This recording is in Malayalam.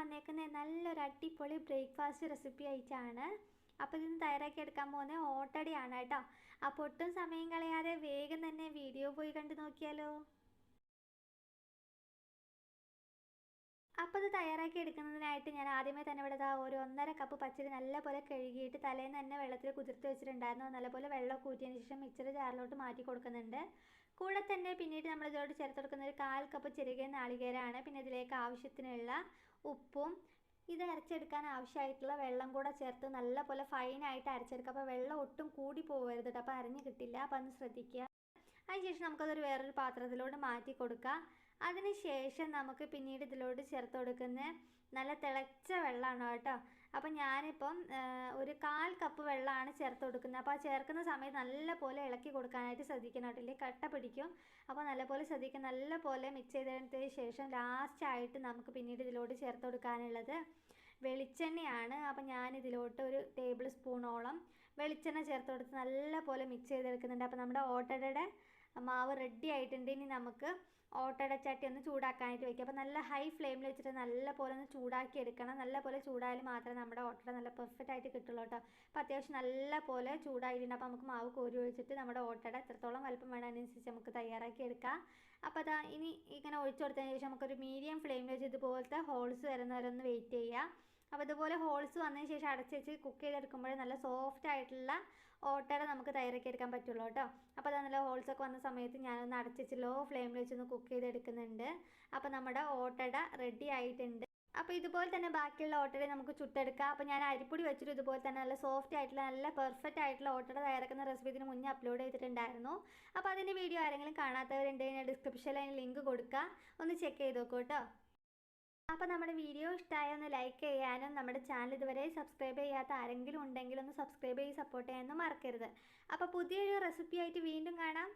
വന്നേക്കുന്നത് നല്ലൊരു അടിപൊളി ബ്രേക്ക്ഫാസ്റ്റ് റെസിപ്പി ആയിട്ടാണ്. അപ്പോൾ ഇതിന് തയ്യാറാക്കി എടുക്കാൻ പോകുന്നത് ഓട്ടടയാണ് കേട്ടോ. അപ്പോൾ ഒട്ടും സമയം കളയാതെ വേഗം തന്നെ വീഡിയോ പോയി കണ്ടു നോക്കിയാലോ? അപ്പോൾ ഇത് തയ്യാറാക്കി എടുക്കുന്നതിനായിട്ട് ഞാൻ ആദ്യമേ തന്നെ ഇവിടെ ഇതാ ഒരു ഒന്നര കപ്പ് പച്ചരി നല്ലപോലെ കഴുകിയിട്ട് തലേന്ന് തന്നെ വെള്ളത്തിൽ കുതിർത്ത് വെച്ചിട്ടുണ്ടായിരുന്നു. നല്ലപോലെ വെള്ളം കൂറ്റിയതിന് ശേഷം മിക്സർ ജാറിലോട്ട് മാറ്റി കൊടുക്കുന്നുണ്ട്. കൂടെ തന്നെ പിന്നീട് നമ്മൾ ഇതോട് ചേർത്ത് കൊടുക്കുന്ന ഒരു കാൽ കപ്പ് ചെറുകിയ നാളികേരമാണ് പിന്നെ ഇതിലേക്ക് ആവശ്യത്തിനുള്ള ഉപ്പും ഇത് അരച്ചെടുക്കാൻ ആവശ്യമായിട്ടുള്ള വെള്ളം കൂടെ ചേർത്ത് നല്ലപോലെ ഫൈനായിട്ട് അരച്ചെടുക്കുക. അപ്പോൾ വെള്ളം ഒട്ടും കൂടി പോകരുത് അപ്പോൾ അരഞ്ഞു കിട്ടില്ല. അപ്പോൾ അതൊന്ന് ശ്രദ്ധിക്കുക. അതിനുശേഷം നമുക്കതൊരു വേറൊരു പാത്രത്തിലോട്ട് മാറ്റി കൊടുക്കാം അതിനുശേഷം നമുക്ക് പിന്നീട് ഇതിലോട്ട് ചേർത്ത് കൊടുക്കുന്ന നല്ല തിളച്ച വെള്ളമാണ് കേട്ടോ. അപ്പോൾ ഞാനിപ്പം ഒരു കാൽ കപ്പ് വെള്ളമാണ് ചേർത്ത് കൊടുക്കുന്നത്. അപ്പോൾ ആ ചേർക്കുന്ന സമയത്ത് നല്ലപോലെ ഇളക്കി കൊടുക്കാനായിട്ട് ശ്രദ്ധിക്കണം കേട്ടോ. ഇല്ലെങ്കിൽ കട്ട പിടിക്കും. അപ്പോൾ നല്ലപോലെ ശ്രദ്ധിക്കുക നല്ലപോലെ മിക്സ് ചെയ്തതിന് ശേഷം ലാസ്റ്റായിട്ട് നമുക്ക് പിന്നീട് ഇതിലോട്ട് ചേർത്ത് കൊടുക്കാനുള്ളത് വെളിച്ചെണ്ണയാണ്. അപ്പോൾ ഞാൻ ഇതിലോട്ട് ഒരു ടേബിൾ സ്പൂണോളം വെളിച്ചെണ്ണ ചേർത്ത് കൊടുത്ത് നല്ലപോലെ മിക്സ് ചെയ്തെടുക്കുന്നുണ്ട്. അപ്പോൾ നമ്മുടെ ഓട്ടടയുടെ മാവ് റെഡി ആയിട്ടുണ്ട്. ഇനി നമുക്ക് ഓട്ടട ചട്ടി ഒന്ന് ചൂടാക്കാനായിട്ട് വെക്കുക അപ്പോൾ നല്ല ഹൈ ഫ്ലെയിമിൽ വെച്ചിട്ട് നല്ല പോലെ ഒന്ന് ചൂടാക്കി എടുക്കണം. നല്ല പോലെ ചൂടായാൽ മാത്രമേ നമ്മുടെ ഓട്ടട നല്ല പെർഫെക്റ്റ് ആയിട്ട് കിട്ടുള്ളൂ കേട്ടോ അപ്പോൾ അത്യാവശ്യം നല്ല പോലെ ചൂടായിട്ടുണ്ട്. അപ്പോൾ നമുക്ക് മാവ് കോരി ഒഴിച്ചിട്ട് നമ്മുടെ ഓട്ടട എത്രത്തോളം വലുപ്പം വേണം നമുക്ക് തയ്യാറാക്കി എടുക്കാം. അപ്പോൾ അതാ ഇനി ഇങ്ങനെ ഒഴിച്ചു കൊടുത്തതിന് ശേഷം നമുക്കൊരു മീഡിയം ഫ്ലെയിമിൽ വെച്ച് ഇതുപോലത്തെ ഹോൾസ് വരുന്നവരെ ഒന്ന് വെയിറ്റ് ചെയ്യുക അപ്പോൾ ഇതുപോലെ ഹോൾസ് വന്നതിന് ശേഷം അടച്ച് വെച്ച് കുക്ക് ചെയ്തെടുക്കുമ്പോൾ നല്ല സോഫ്റ്റ് ആയിട്ടുള്ള ഓട്ടയുടെ നമുക്ക് തയ്യാറാക്കി എടുക്കാൻ പറ്റുള്ളൂ കേട്ടോ. അപ്പോൾ ഹോൾസ് ഒക്കെ വന്ന സമയത്ത് ഞാനൊന്ന് അടച്ച് വെച്ച് ലോ ഫ്ലെയിമിൽ വെച്ചൊന്ന് കുക്ക് ചെയ്തെടുക്കുന്നുണ്ട്. അപ്പോൾ നമ്മുടെ ഓട്ടട റെഡി ആയിട്ടുണ്ട്. അപ്പോൾ ഇതുപോലെ തന്നെ ബാക്കിയുള്ള ഓട്ടട നമുക്ക് ചുട്ടെടുക്കാം. അപ്പോൾ ഞാൻ അരിപ്പൊടി വെച്ചിട്ട് ഇതുപോലെ തന്നെ നല്ല സോഫ്റ്റ് ആയിട്ടുള്ള നല്ല പെർഫെക്റ്റ് ആയിട്ടുള്ള ഓട്ടട തയ്യാറാക്കുന്ന റെസിപ്പി ഇതിന് മുന്നേ അപ്ലോഡ് ചെയ്തിട്ടുണ്ടായിരുന്നു. അപ്പോൾ അതിന്റെ വീഡിയോ ആരെങ്കിലും കാണാത്തവരുണ്ടെങ്കിൽ ഡിസ്ക്രിപ്ഷനിൽ അതിന് ലിങ്ക് കൊടുക്കുക ഒന്ന് ചെക്ക് ചെയ്ത് നോക്കൂ കേട്ടോ. അപ്പോൾ നമ്മുടെ വീഡിയോ ഇഷ്ടമായ ഒന്ന് ലൈക്ക് ചെയ്യാനും നമ്മുടെ ചാനൽ ഇതുവരെ സബ്സ്ക്രൈബ് ചെയ്യാത്ത ആരെങ്കിലും ഉണ്ടെങ്കിൽ ഒന്ന് സബ്സ്ക്രൈബ് ചെയ്ത് സപ്പോർട്ട് ചെയ്യാനൊന്നും മറക്കരുത്. അപ്പോൾ പുതിയൊരു റെസിപ്പി ആയിട്ട് വീണ്ടും കാണാം.